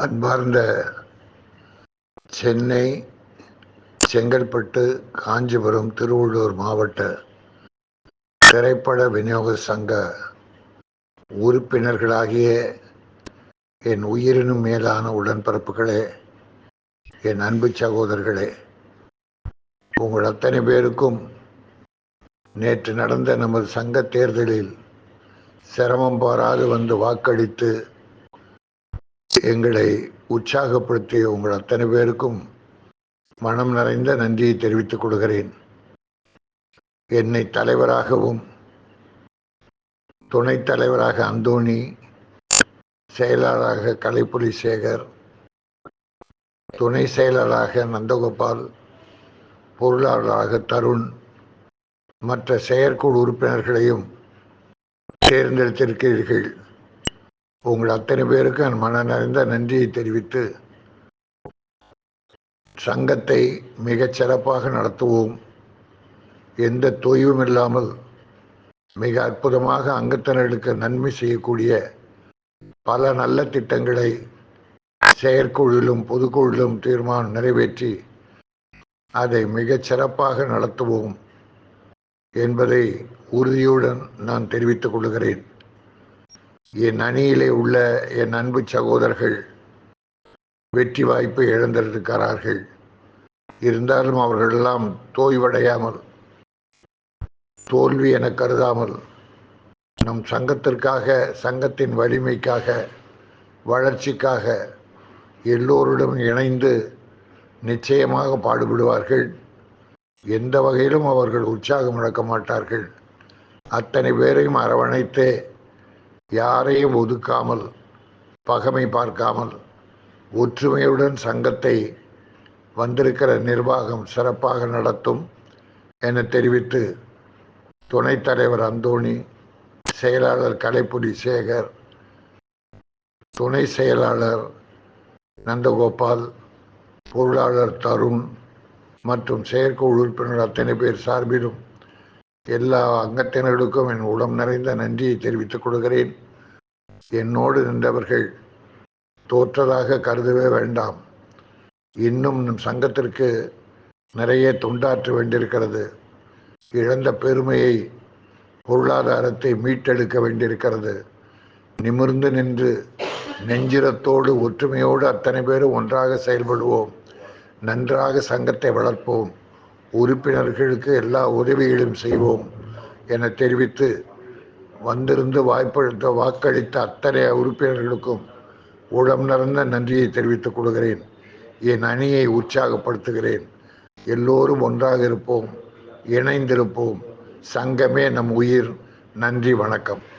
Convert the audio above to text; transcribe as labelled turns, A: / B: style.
A: அன்பார்ந்த சென்னை செங்கல்பட்டு காஞ்சிபுரம் திருவள்ளூர் மாவட்ட திரைப்பட விநியோக சங்க உறுப்பினர்களாகிய என் உயிரினும் மேலான உடன்பிறப்புகளே என் அன்பு சகோதரர்களே உங்கள் அத்தனை பேருக்கும் நேற்று நடந்த நமது சங்க தேர்தலில் சிரமம் பாராது வந்து வாக்களித்து எங்களை உற்சாகப்படுத்திய உங்கள் அத்தனை பேருக்கும் மனம் நிறைந்த நன்றியை தெரிவித்துக் கொள்கிறேன். என்னை தலைவராகவும் துணைத் தலைவராக அந்தோணி செயலாளராக கலைப்புலி சேகர் துணை செயலராக நந்தகோபால் பொருளாளராக தருண் மற்ற செயற்குழு உறுப்பினர்களையும் தேர்ந்தெடுத்திருக்கிறீர்கள். உங்கள் அத்தனை பேருக்கு என் மன நிறைந்த நன்றியை தெரிவித்து சங்கத்தை மிகச் சிறப்பாக நடத்துவோம். எந்த தொய்வும் இல்லாமல் மிக அற்புதமாக அங்கத்தினர்களுக்கு நன்மை செய்யக்கூடிய பல நல்ல திட்டங்களை செயற்குழுவிலும் பொதுக்குழுவிலும் தீர்மானம் நிறைவேற்றி அதை மிகச் சிறப்பாக நடத்துவோம் என்பதை உறுதியுடன் நான் தெரிவித்துக் கொள்கிறேன். என் அணியிலே உள்ள என் அன்பு சகோதரர்கள் வெற்றி வாய்ப்பை இழந்திருக்கிறார்கள். இருந்தாலும் அவர்களெல்லாம் தோய்வடையாமல் தோல்வி என கருதாமல் நம் சங்கத்திற்காக சங்கத்தின் வலிமைக்காக வளர்ச்சிக்காக எல்லோருடன் இணைந்து நிச்சயமாக பாடுபடுவார்கள். எந்த வகையிலும் அவர்கள் உற்சாகம் இழக்க மாட்டார்கள். அத்தனை பேரையும் அரவணைத்து யாரையும் ஒதுக்காமல் பகமை பார்க்காமல் ஒற்றுமையுடன் சங்கத்தை வந்திருக்கிற நிர்வாகம் சிறப்பாக நடத்தும் என தெரிவித்து துணைத் தலைவர் அந்தோணி செயலாளர் கலைப்புலி சேகர் துணை செயலாளர் நந்தகோபால் பொருளாளர் தருண் மற்றும் செயற்குழு உறுப்பினர் அத்தனை பேர் சார்பிலும் எல்லா அங்கத்தினர்களுக்கும் என் உளம் நிறைந்த நன்றியை தெரிவித்துக் கொள்கிறேன். என்னோடு நின்றவர்கள் தோற்றதாக கருதவே வேண்டாம். இன்னும் நம் சங்கத்திற்கு நிறைய தொண்டாற்ற வேண்டியிருக்கிறது. இழந்த பெருமையை பொருளாதாரத்தை மீட்டெடுக்க வேண்டியிருக்கிறது. நிமிர்ந்து நின்று நெஞ்சிரத்தோடு ஒற்றுமையோடு அத்தனை பேரும் ஒன்றாக செயல்படுவோம். நன்றாக சங்கத்தை வளர்ப்போம். உறுப்பினர்களுக்கு எல்லா உதவிகளும் செய்வோம் என தெரிவித்து வந்திருந்து வாய்ப்பளித்த வாக்களித்த அத்தனை உறுப்பினர்களுக்கும் உளம் நிறைந்த நன்றியை தெரிவித்துக் கொள்கிறேன். என் அணியை உற்சாகப்படுத்துகிறேன். எல்லோரும் ஒன்றாக இருப்போம் இணைந்திருப்போம். சங்கமே நம் உயிர். நன்றி வணக்கம்.